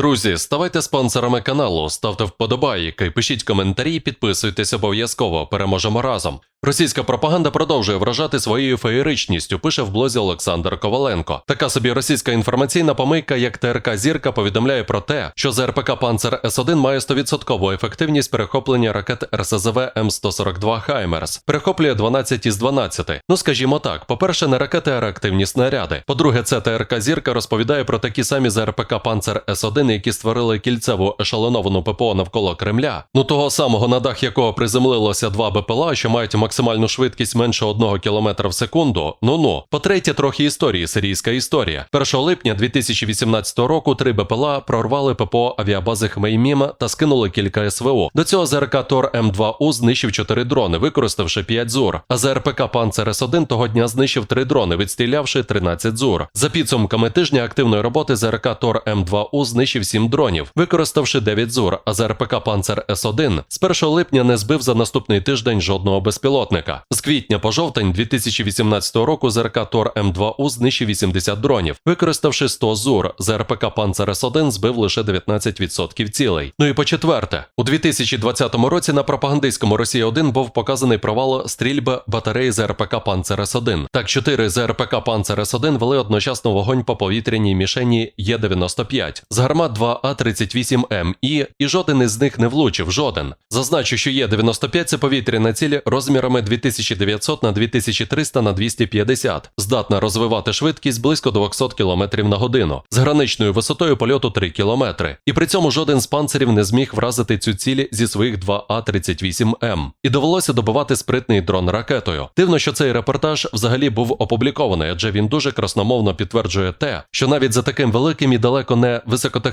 Друзі, ставайте спонсорами каналу, ставте вподобайки, пишіть коментарі, підписуйтесь обов'язково. Переможемо разом. Російська пропаганда продовжує вражати своєю феєричністю, пише в блозі Олександр Коваленко. Така собі російська інформаційна помийка, як ТРК Зірка, повідомляє про те, що ЗРПК Панцер С1 має 100% ефективність перехоплення ракет РСЗВ М142 Хаймерс. Перехоплює 12 із 12. Ну скажімо так, по-перше, не ракети, а реактивні снаряди. По-друге, це ТРК Зірка розповідає про такі самі ЗРПК Панцер С1, які створили кільцеву ешелоновану ППО навколо Кремля. Ну того самого на дах якого приземлилося два БПЛА, що мають максимальну швидкість менше 1 км в секунду. Ну ну. По-третє, трохи історії, сирійська історія. 1 липня 2018 року три БПЛА прорвали ППО авіабази Хмейміма та скинули кілька СВО. До цього ЗРК Тор М2У знищив 4 дрони, використавши 5 ЗУР. А ЗРПК Панцер С1 того дня знищив 3 дрони, відстрілявши 13 ЗУР. За підсумками тижня активної роботи ЗРК Тор М2У знищив 7 дронів, використавши 9 ЗУР, а ЗРПК Панцер С1 з 1 липня не збив за наступний тиждень жодного безпілотника. З квітня по жовтень 2018 року ЗРК Тор М2У знищив 80 дронів, використавши 100 ЗУР. ЗРПК Панцер С1 збив лише 19% цілей. Ну і по четверте, у 2020 році на пропагандистському Росія 1 був показаний провал стрільби батареї ЗРПК Панцер С1. Так, чотири ЗРПК Панцер С1 вели одночасно вогонь по повітряній мішені Є-95 з гармат 2А38М і, і жоден із них не влучив, жоден. Зазначу, що Є-95 – це повітряна ціль розмірами 2900 на 2300 на 250, здатна розвивати швидкість близько 200 км на годину, з граничною висотою польоту 3 км. І при цьому жоден з панцерів не зміг вразити цю ціль зі своїх 2А38М. І довелося добивати спритний дрон ракетою. Дивно, що цей репортаж взагалі був опублікований, адже він дуже красномовно підтверджує те, що навіть за таким великим і далеко не високотехнологічним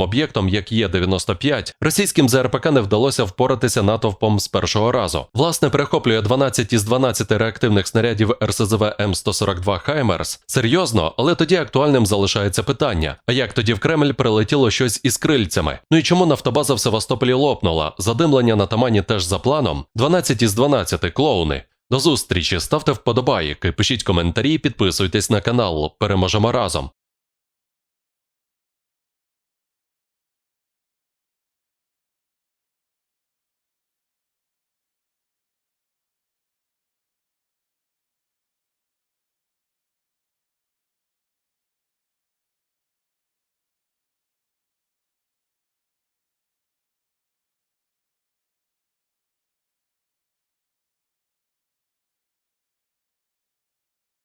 об'єктом, як Є-95, російським ЗРПК не вдалося впоратися натовпом з першого разу. Власне, перехоплює 12 із 12 реактивних снарядів РСЗВ М142 Хаймерс. Серйозно, але тоді актуальним залишається питання: а як тоді в Кремль прилетіло щось із крильцями? Ну і чому нафтобаза в Севастополі лопнула? Задимлення на тамані теж за планом. 12 із 12 клоуни. До зустрічі, ставте вподобайки, пишіть коментарі, підписуйтесь на канал. Переможемо разом.